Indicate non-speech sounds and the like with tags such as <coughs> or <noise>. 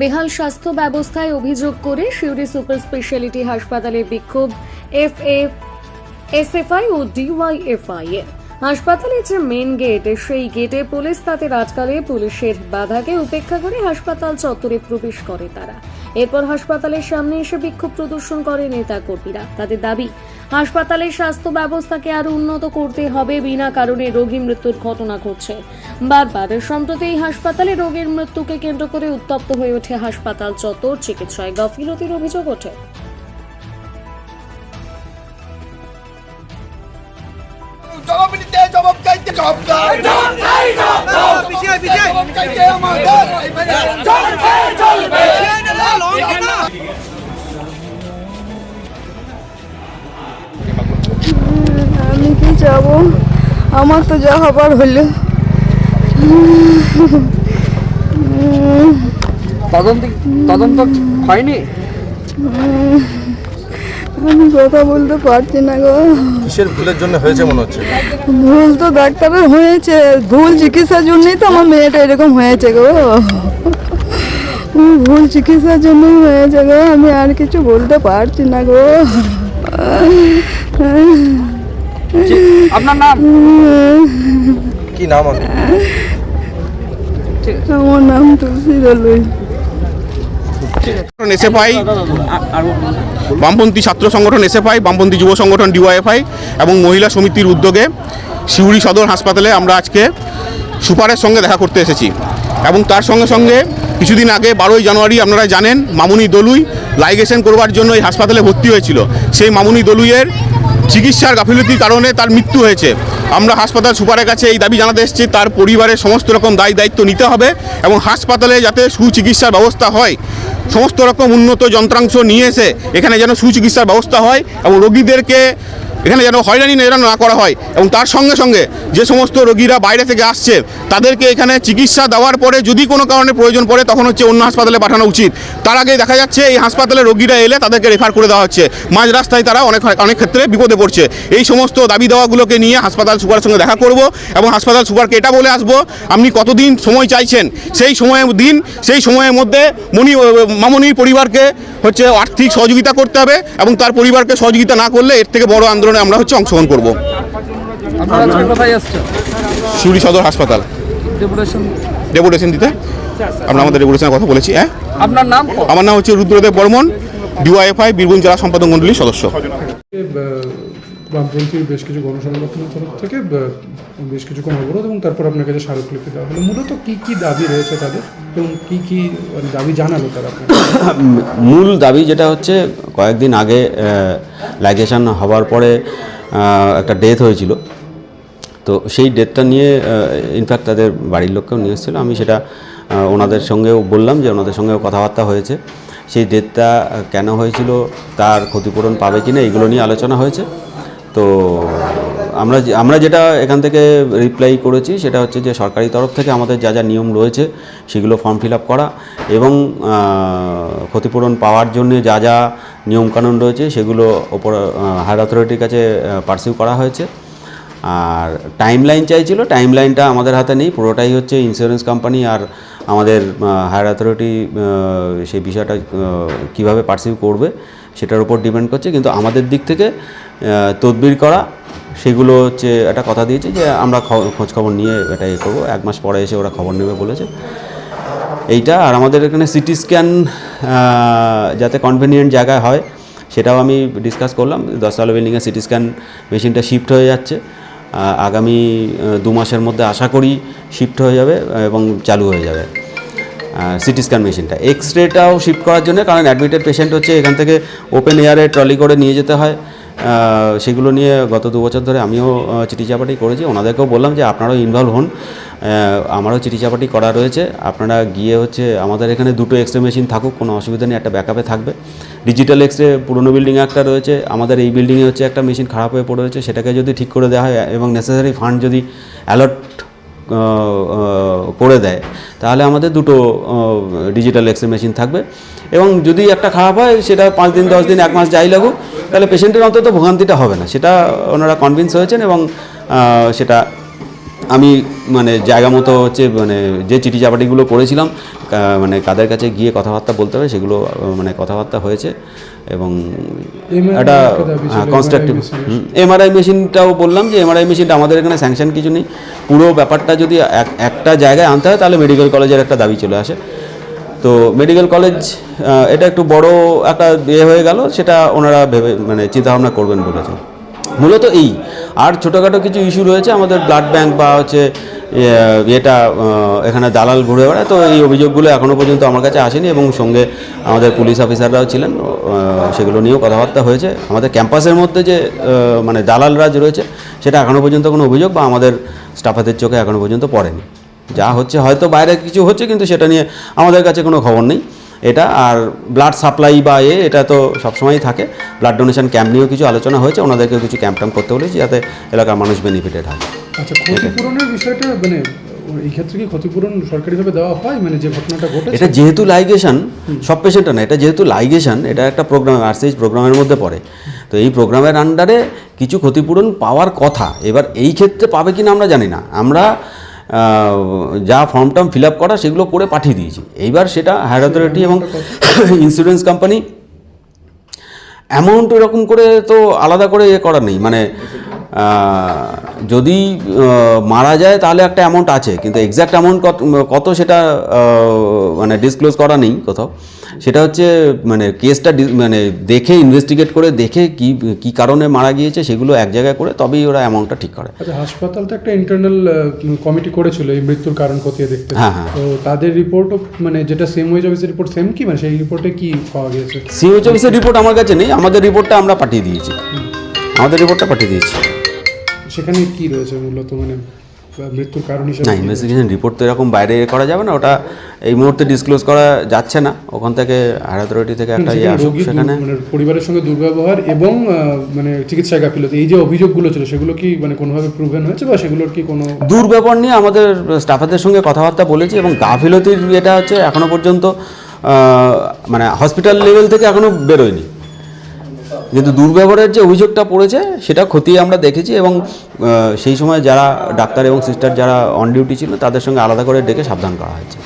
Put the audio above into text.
বেহাল স্বাস্থ্য ব্যবস্থায় অভিযোগ করে শিউরি সুপার স্পেশালিটি হাসপাতালে বিক্ষোভ এফ এফ এসএফআই ও ডিওয়াইএফআই এর। হাসপাতালের যে মেন গেট সেই গেটে পুলিশ তাদের আটকালে পুলিশের বাধাকে উপেক্ষা করে হাসপাতাল চত্বরে প্রবেশ করে তারা। এরপর হাসপাতালের সামনে এসে বিক্ষোভ প্রদর্শন করে নেতা কর্মীরা তাদের দাবি হাসপাতালের স্বাস্থ্য ব্যবস্থাকে আরও উন্নত করতে হবে বিনা কারণে রোগী মৃত্যুর ঘটনা ঘটছে। বারবার সম্প্রতি এই হাসপাতালে রোগীর মৃত্যুকে কেন্দ্র করে উত্তপ্ত হয়ে ওঠে হাসপাতাল চত্বর চিকিৎসায় গাফিলতির অভিযোগ ওঠে। জবাব আমি কি যাব? আমার তো যা হবার হলো তদন্ত তদন্ত হয়নি? আমি কথা বলতে পারছি না গো। কিসের ভুলের জন্য হয়েছে মনে হচ্ছে? ভুল তো ডাক্তারের হয়েছে। ভুল চিকিৎসার জন্যই তো আমার মেয়েটা এরকম হয়েছে গো। ভুল চিকিৎসার জন্যই হয়েছে গো। আমি আর কিছু বলতে পারছি না গো। আপনার নাম? কি নাম আছে আমার নাম তুলসী এসএফআই বামপন্থী ছাত্র সংগঠন এসএফআই বামপন্থী যুব সংগঠন ডিওয়াইএফআই এবং মহিলা সমিতির উদ্যোগে সিউড়ি সদর হাসপাতালে আমরা আজকে সুপারের সঙ্গে দেখা করতে এসেছি। এবং তার সঙ্গে সঙ্গে কিছুদিন আগে বারোই জানুয়ারি আপনারা জানেন মামুনি দলুই লাইগেশন করবার জন্য এই হাসপাতালে ভর্তি হয়েছিল। সেই মামুনি দলুইয়ের চিকিৎসার গাফিলতির কারণে তার মৃত্যু হয়েছে। আমরা হাসপাতাল সুপারের কাছে এই দাবি জানাতে এসেছি, তার পরিবারের সমস্ত রকম দায় দায়িত্ব নিতে হবে এবং হাসপাতালে যাতে সুচিকিৎসার ব্যবস্থা হয়। সমস্ত রকম উন্নত যন্ত্রাংশ নিয়ে এসে এখানে যেন সুচিকিৎসার ব্যবস্থা হয় এবং রোগীদেরকে এখানে যেন হয়রানি যেন না করা হয় এবং তার সঙ্গে সঙ্গে যে সমস্ত রোগীরা বাইরে থেকে আসছে, তাদেরকে এখানে চিকিৎসা দেওয়ার পরে যদি কোনো কারণে প্রয়োজন পড়ে, তখন হচ্ছে অন্য হাসপাতালে পাঠানো উচিত। তার আগে দেখা যাচ্ছে, এই হাসপাতালে রোগীরা এলে তাদেরকে রেফার করে দেওয়া হচ্ছে। মাঝ রাস্তায় তারা অনেক অনেক ক্ষেত্রে বিপদে পড়ছে। এই সমস্ত দাবি দেওয়াগুলোকে নিয়ে হাসপাতাল সুপারের সঙ্গে দেখা করব এবং হাসপাতাল সুপারকে এটা বলে আসব, আপনি কতদিন সময় চাইছেন? সেই সময়ের দিন, সেই সময়ের মধ্যে মণি, মামনির পরিবারকে হচ্ছে আর্থিক সহযোগিতা করতে হবে এবং তার পরিবারকে সহযোগিতা না করলে এর থেকে বড় আন্দোলনে আমরা হচ্ছে অংশগ্রহণ করব। আপনারা আজকে কোথায় আসছেন? শিউড়ি সদর হাসপাতাল। ডেপুটেশন ডেপুটেশন দিতে? আমরা আমাদের ডেপুটেশনের কথা বলেছি হ্যাঁ? আপনার নাম আমার নাম হচ্ছে রুদ্রদেব বর্মন ডিওয়াইএফআই বীরভূম জেলা সম্পাদক মণ্ডলীর সদস্য। বেশ কিছু গণসংগঠনের তরফ থেকে বেশ কিছুক্ষণ অবরোধ এবং তারপর আপনার কাছে স্মারকলিপি দেওয়া হলো মূলত কি কি দাবি রয়েছে তাদের এবং কি কি মানে দাবি জানালো তারা? <coughs> মূল দাবি যেটা হচ্ছে কয়েকদিন আগে লাইগেশন হওয়ার পরে একটা ডেথ হয়েছিল। তো সেই ডেটটা নিয়ে ইনফ্যাক্ট তাদের বাড়ির লোককেও নিয়ে এসেছিল। আমি সেটা ওনাদের সঙ্গেও বললাম যে ওনাদের সঙ্গেও কথাবার্তা হয়েছে। সেই ডেটটা কেন হয়েছিল, তার ক্ষতিপূরণ পাবে কি না এগুলো নিয়ে আলোচনা হয়েছে। তো আমরা আমরা যেটা এখান থেকে রিপ্লাই করেছি, সেটা হচ্ছে যে সরকারি তরফ থেকে আমাদের যা যা নিয়ম রয়েছে, সেগুলো ফর্ম ফিল করা এবং ক্ষতিপূরণ পাওয়ার জন্য যা যা নিয়মকানুন রয়েছে, সেগুলো ওপর হায়ার অথরিটির কাছে পার্সিউ করা হয়েছে। আর টাইম লাইন চাইছিল টাইম লাইনটা আমাদের হাতে নেই, পুরোটাই হচ্ছে ইন্স্যুরেন্স কোম্পানি আর আমাদের হায়ার অথরিটি সেই বিষয়টা কীভাবে পার্সিউ করবে সেটার উপর ডিপেন্ড করছে। কিন্তু আমাদের দিক থেকে তদবির করা, সেগুলো হচ্ছে একটা কথা দিয়েছে যে আমরা খোঁজ খবর নিয়ে এটা ইয়ে করব। এক মাস পরে এসে ওরা খবর নেবে বলেছে। এইটা আর আমাদের এখানে সিটি স্ক্যান যাতে কনভেনিয়েন্ট জায়গায় হয়, সেটাও আমি ডিসকাস করলাম। দশতলা বিল্ডিংয়ে সিটি স্ক্যান মেশিনটা শিফট হয়ে যাচ্ছে। আগামী দু মাসের মধ্যে আশা করি শিফট হয়ে যাবে এবং চালু হয়ে যাবে সিটি স্ক্যান মেশিনটা এক্স রেটাও শিফট করার জন্য, কারণ অ্যাডমিটেড পেশেন্ট হচ্ছে, এখান থেকে ওপেন এয়ারে ট্রলি করে নিয়ে যেতে হয়। সেগুলো নিয়ে গত দু বছর ধরে আমিও চিঠি চাপাটি করেছি। ওনাদেরকেও বললাম যে আপনারাও ইনভলভ হন। আমারও চিঠিচাপাটি করা রয়েছে। আপনারা গিয়ে হচ্ছে আমাদের এখানে দুটো এক্স মেশিন থাকুক, কোনো অসুবিধা নেই, একটা ব্যাকআপে থাকবে। ডিজিটাল এক্স রে পুরোনো বিল্ডিংয়ে একটা রয়েছে। আমাদের এই বিল্ডিংয়ে হচ্ছে একটা মেশিন খারাপ হয়ে পড়ে রয়েছে, সেটাকে যদি ঠিক করে দেওয়া হয় এবং নেসেসারি ফান্ড যদি অ্যালার্ট করে দেয়, তাহলে আমাদের দুটো ডিজিটাল এক্স মেশিন থাকবে। এবং যদি একটা খারাপ হয়, সেটা পাঁচ দিন, দশ দিন, এক মাস যাই লাগুক, তাহলে পেশেন্টের অন্তত ভোগান্তিটা হবে না। সেটা ওনারা কনভিন্স হয়েছেন এবং সেটা আমি মানে জায়গা মতো হচ্ছে মানে যে চিঠি চাপাটিগুলো করেছিলাম মানে কাদের কাছে গিয়ে কথাবার্তা বলতে হবে সেগুলো মানে কথাবার্তা হয়েছে এবং একটা কনস্ট্রাকটিভ। এমআরআই মেশিনটাও বললাম যে এমআরআই মেশিনটা আমাদের এখানে স্যাংশন কিছু নেই। পুরো ব্যাপারটা যদি এক- একটা জায়গায় আনতে হয় তাহলে মেডিকেল কলেজের একটা দাবি চলে আসে। তো মেডিকেল কলেজ এটা একটু বড় একটা ইয়ে হয়ে গেল সেটা ওনারা ভেবে মানে চিন্তাভাবনা করবেন বলেছে মূলত এই। আর ছোটোখাটো কিছু ইস্যু রয়েছে, আমাদের ব্লাড ব্যাংক বা হচ্ছে, ইয়ে- এটা এখানে দালাল ঘুরে বেড়ায়, তো এই অভিযোগগুলো এখনও পর্যন্ত আমার কাছে আসেনি এবং সঙ্গে আমাদের পুলিশ অফিসাররাও ছিলেন সেগুলো নিয়েও কথাবার্তা হয়েছে। আমাদের ক্যাম্পাসের মধ্যে যে মানে দালাল রাজ রয়েছে, সেটা এখনও পর্যন্ত কোনো অভিযোগ বা আমাদের স্টাফাদের চোখে এখনও পর্যন্ত পড়েনি। যা হচ্ছে হয়তো বাইরে কিছু হচ্ছে, কিন্তু সেটা নিয়ে আমাদের কাছে কোনো খবর নেই। এটা আর ব্লাড সাপ্লাই বা এ এটা তো সবসময়ই থাকে। ব্লাড ডোনেশন ক্যাম্প নিয়েও কিছু আলোচনা হয়েছে ওনাদেরকেও কিছু ক্যাম্প ট্যাম্প করতে বলেছি যাতে এলাকার মানুষ বেনিফিটেড হয় আচ্ছা ক্ষতিপূরণের বিষয়টা মানে এই ক্ষেত্রে কি ক্ষতিপূরণ সরকারিভাবে দেওয়া হয়? মানে যে ঘটনাটা ঘটেছে? এটা যেহেতু লাইগেশন সব পেশেন্টটা না এটা যেহেতু লাইগেশন এটা একটা প্রোগ্রাম আরসিএইচ প্রোগ্রামের মধ্যে পড়ে। তো এই প্রোগ্রামের আন্ডারে কিছু ক্ষতিপূরণ পাওয়ার কথা এবার এই ক্ষেত্রে পাবে কিনা আমরা জানি না। আমরা যা ফর্ম টর্ম ফিল আপ করা সেগুলো করে পাঠিয়ে দিয়েছি। এইবার সেটা হায়ার অথরিটি এবং ইন্স্যুরেন্স কোম্পানি অ্যামাউন্ট এরকম করে তো আলাদা করে ইয়ে করা নেই। মানে যদি মারা যায় তাহলে একটা অ্যামাউন্ট আছে কিন্তু এক্স্যাক্ট অ্যামাউন্ট কত কত সেটা মানে ডিসক্লোজ করা নেই কোথাও। সেটা হচ্ছে মানে কেসটা মানে দেখে ইনভেস্টিগেট করে দেখে কি কি কারণে মারা গিয়েছে সেগুলো এক জায়গায় করে তবেই ওরা অ্যামাউন্টটা ঠিক করে। আচ্ছা হাসপাতাল তো একটা ইন্টারনাল কমিটি করেছিল এই মৃত্যুর কারণ খতিয়ে দেখতে। হ্যাঁ, হ্যাঁ। তো তাদের রিপোর্টও মানে যেটা সেম ওয়েজ অফিসের রিপোর্ট সেম কি? মানে সেই রিপোর্টে কি পাওয়া গিয়েছে? সিওচ অফিসের রিপোর্ট আমার কাছে নেই আমাদের রিপোর্টটা আমরা পাঠিয়ে দিয়েছি। আমাদের রিপোর্টটা পাঠিয়ে দিয়েছি। সেখানে কি রয়েছে মূলত? মানে মৃত্যুর কারণ হিসেবে না ইনভেস্টিগেশন রিপোর্ট তো এরকম বাইরে করা যাবে না। ওটা এই মুহূর্তে ডিসক্লোজ করা যাচ্ছে না। ওখান থেকে হায়ার অথরিটি থেকে একটা ইয়ে আসুক সেখানে। মানে পরিবারের সঙ্গে দুর্ব্যবহার এবং মানে চিকিৎসা গাফিলতি। এই যে অভিযোগগুলো ছিল সেগুলো কি মানে কোনোভাবে প্রুভেন হয়েছে বা সেগুলোর কি কোনো দুর্ব্যবহার নিয়ে আমাদের স্টাফারদের সঙ্গে কথাবার্তা বলেছি এবং গাফিলতির এটা হচ্ছে এখনও পর্যন্ত মানে হসপিটাল লেভেল থেকে এখনও বেরোয়নি। কিন্তু দুর্ব্যবহারের যে অভিযোগটা পড়েছে, সেটা খতিয়ে আমরা দেখেছি এবং সেই সময় যারা ডাক্তার এবং সিস্টার যারা অন ডিউটি ছিল, তাদের সঙ্গে আলাদা করে ডেকে সাবধান করা হয়েছে।